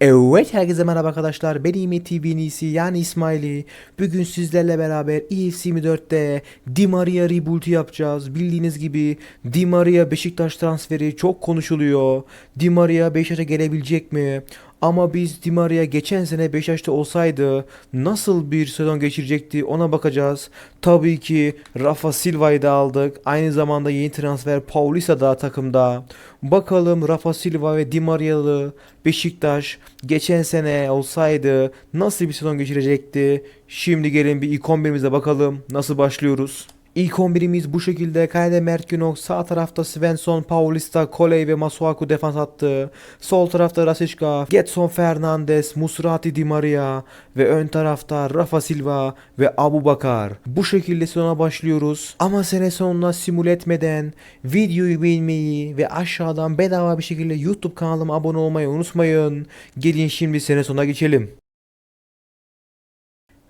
Evet herkese merhaba arkadaşlar. Ben İmet TV'nin iyisi yani İsmail'i. Bugün sizlerle beraber EFC 24'te Di Maria Reboot'u yapacağız. Bildiğiniz gibi Di Maria Beşiktaş transferi çok konuşuluyor. Di Maria Beşiktaş'a gelebilecek mi? Ama biz Di Maria geçen sene Beşiktaş'ta olsaydı nasıl bir sezon geçirecekti ona bakacağız. Tabii ki Rafa Silva'yı da aldık. Aynı zamanda yeni transfer Paulista da takımda. Bakalım Rafa Silva ve Di Maria'lı Beşiktaş geçen sene olsaydı nasıl bir sezon geçirecekti? Şimdi gelin bir ilk 11'imize bakalım nasıl başlıyoruz. İlk 11'imiz bu şekilde. Kalede Mert Günok, sağ tarafta Svensson, Paulista, Koley ve Masuaku defans attı. Sol tarafta Rashica, Getson Fernandes, Musrati Di Maria ve ön tarafta Rafa Silva ve Abu Bakar. Bu şekilde sezona başlıyoruz. Ama sene sonuna simüle etmeden videoyu beğenmeyi ve aşağıdan bedava bir şekilde YouTube kanalıma abone olmayı unutmayın. Gelin şimdi sene sonuna geçelim.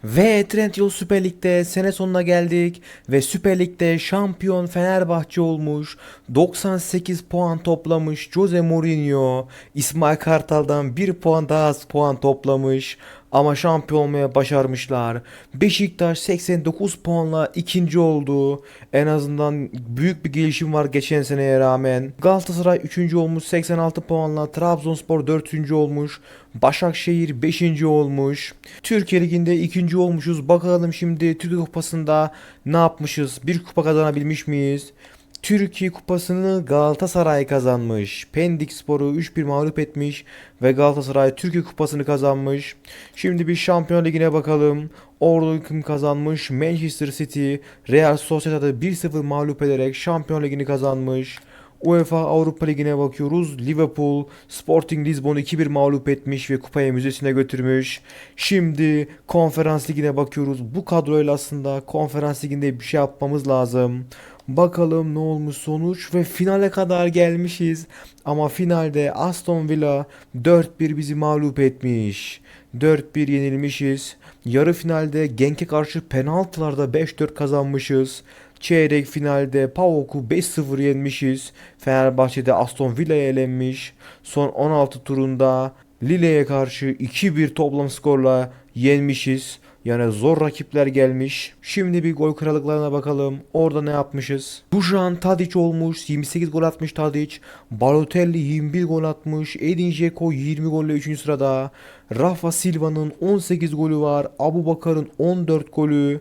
Ve Trendyol Süper Lig'de sene sonuna geldik ve Süper Lig'de şampiyon Fenerbahçe olmuş. 98 puan toplamış Jose Mourinho. İsmail Kartal'dan 1 puan daha az puan toplamış. Ama şampiyon olmaya başarmışlar. Beşiktaş 89 puanla ikinci oldu. En azından büyük bir gelişim var geçen seneye rağmen. Galatasaray 3. olmuş 86 puanla. Trabzonspor 4. olmuş. Başakşehir 5. olmuş. Türkiye Ligi'nde 2. olmuşuz. Bakalım şimdi Türkiye Kupası'nda ne yapmışız? Bir kupa kazanabilmiş miyiz? Türkiye Kupası'nı Galatasaray kazanmış. Pendik Spor'u 3-1 mağlup etmiş ve Galatasaray Türkiye Kupası'nı kazanmış. Şimdi bir Şampiyon Ligi'ne bakalım. Ordu kim kazanmış? Manchester City Real Sociedad'ı 1-0 mağlup ederek Şampiyon Ligi'ni kazanmış. UEFA Avrupa Ligi'ne bakıyoruz. Liverpool Sporting Lisbon'u 2-1 mağlup etmiş ve kupayı müzesine götürmüş. Şimdi Konferans Ligi'ne bakıyoruz. Bu kadroyla aslında Konferans Ligi'nde bir şey yapmamız lazım. Bakalım ne olmuş sonuç ve finale kadar gelmişiz. Ama finalde Aston Villa 4-1 bizi mağlup etmiş. 4-1 yenilmişiz. Yarı finalde Genk'e karşı penaltılarda 5-4 kazanmışız. Çeyrek finalde PAOK'u 5-0 yenmişiz. Fenerbahçe'de Aston Villa'ya elenmiş. Son 16 turunda Lille'ye karşı 2-1 toplam skorla yenmişiz. Yani zor rakipler gelmiş. Şimdi bir gol kralıklarına bakalım. Orada ne yapmışız? Dušan Tadic olmuş. 28 gol atmış Tadic. Balotelli 21 gol atmış. Edin Dzeko 20 golle 3. sırada. Rafa Silva'nın 18 golü var. Abu Bakar'ın 14 golü.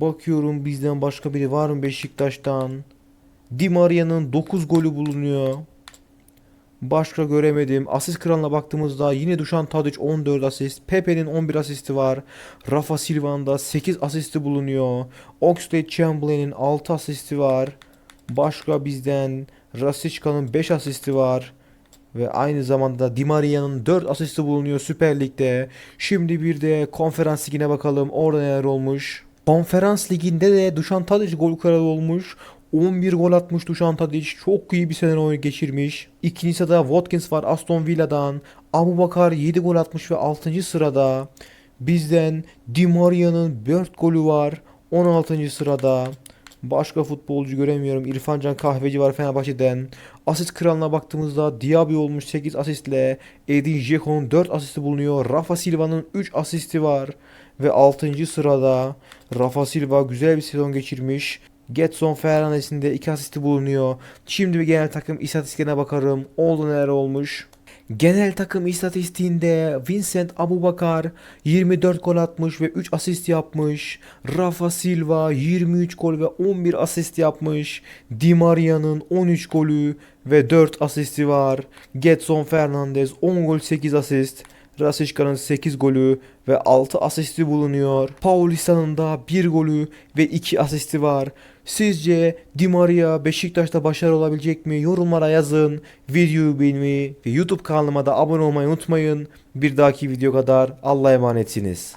Bakıyorum bizden başka biri var mı Beşiktaş'tan? Di Maria'nın 9 golü bulunuyor. Başka göremedim. Asist kralına baktığımızda yine Dušan Tadic 14 asist. Pepe'nin 11 asisti var. Rafa Silva'nın da 8 asisti bulunuyor. Oxlade Chamberlain'in 6 asisti var. Başka bizden Rasica'nın 5 asisti var. Ve aynı zamanda Di Maria'nın 4 asisti bulunuyor Süper Lig'de. Şimdi bir de Konferans Ligi'ne bakalım. Orada neler olmuş. Konferans Ligi'nde de Dušan Tadic gol kralı olmuş. 11 gol atmış Dušan Tadic. Çok iyi bir sene oyun geçirmiş. İkinci sırada Watkins var Aston Villa'dan. Abu Bakar 7 gol atmış ve 6. sırada. Bizden Di Maria'nın 4 golü var. 16. sırada. Başka futbolcu göremiyorum. İrfan Can Kahveci var Fenerbahçe'den. Asist kralına baktığımızda Diaby olmuş 8 asistle. Edin Dzeko'nun 4 asisti bulunuyor. Rafa Silva'nın 3 asisti var. Ve 6. sırada Rafa Silva güzel bir sezon geçirmiş. Getson Fernandes'in de 2 asisti bulunuyor. Şimdi bir genel takım istatistiklerine bakarım. Oldu neler olmuş. Genel takım istatistiğinde Vincent Abubakar 24 gol atmış ve 3 asist yapmış. Rafa Silva 23 gol ve 11 asist yapmış. Di Maria'nın 13 golü ve 4 asisti var. Getson Fernandes 10 gol 8 asist. Rasica'nın 8 golü ve 6 asisti bulunuyor. Paulista'nın da 1 golü ve 2 asisti var. Sizce Di Maria Beşiktaş'ta başarılı olabilecek mi? Yorumlara yazın. Videoyu beğenmeyi ve YouTube kanalıma da abone olmayı unutmayın. Bir dahaki video kadar Allah'a emanetsiniz.